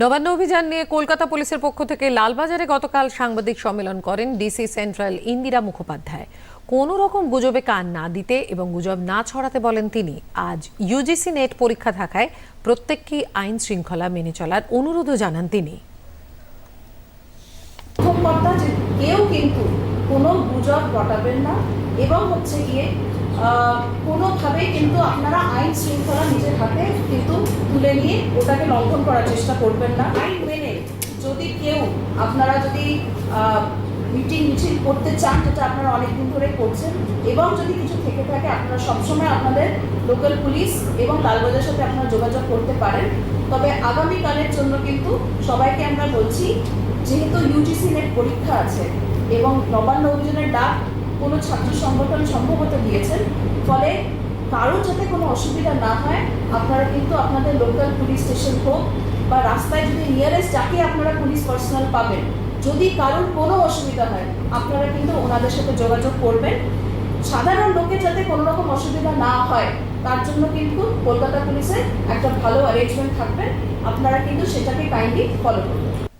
নবান্ন অভিযান নিয়ে কলকাতা পুলিশের পক্ষ থেকে লালবাজারে গতকাল সাংবাদিক সম্মেলন করেন ডিসি সেন্ট্রাল ইন্দিরা মুখোপাধ্যায়। কোনো রকম গুজবে কান না দিতে এবং গুজব না ছড়াতে বলেন তিনি। আজ ইউজিসি নেট পরীক্ষা থাকায় প্রত্যেককেই আইন শৃঙ্খলা মেনে চলার অনুরোধও জানান তিনি। কেউ কিন্তু কোনো গুজব রটাবেন না এবং হচ্ছে গিয়ে কোনোভাবেই কিন্তু আপনারা আইন শৃঙ্খলা নিজের হাতে কিন্তু তুলে নিয়ে ওটাকে লঙ্ঘন করার চেষ্টা করবেন না। আইন মেনে যদি কেউ আপনারা যদি মিটিং মিছিল করতে চান, যেটা আপনারা অনেকদিন ধরে করছেন, এবং যদি কিছু থেকে থাকে, আপনারা সবসময় আপনাদের লোকাল পুলিশ এবং লালবাজার সাথে আপনারা যোগাযোগ করতে পারেন। তবে আগামীকালের জন্য কিন্তু সবাইকে আমরা বলছি, যেহেতু ইউজিসি নেট পরীক্ষা আছে এবং নবান্ন অভিযানের ডাক কোনো ছাত্র সংগঠন সম্ভবত দিয়েছেন, ফলে কারও যাতে কোনো অসুবিধা না হয়, আপনারা কিন্তু আপনাদের লোকাল পুলিশ স্টেশন হোক বা রাস্তায় যদি নিয়ারেস্ট যাকে আপনারা পুলিশ পার্সোনাল পাবেন, যদি কারোর কোনো অসুবিধা হয়, আপনারা কিন্তু ওনাদের সাথে যোগাযোগ করবেন। সাধারণ লোকের যাতে কোনো রকম অসুবিধা না হয়, তার জন্য কিন্তু কলকাতা পুলিশের একটা ভালো অ্যারেঞ্জমেন্ট থাকবে। আপনারা কিন্তু সেটাকে কাইন্ডলি ফলো করবেন।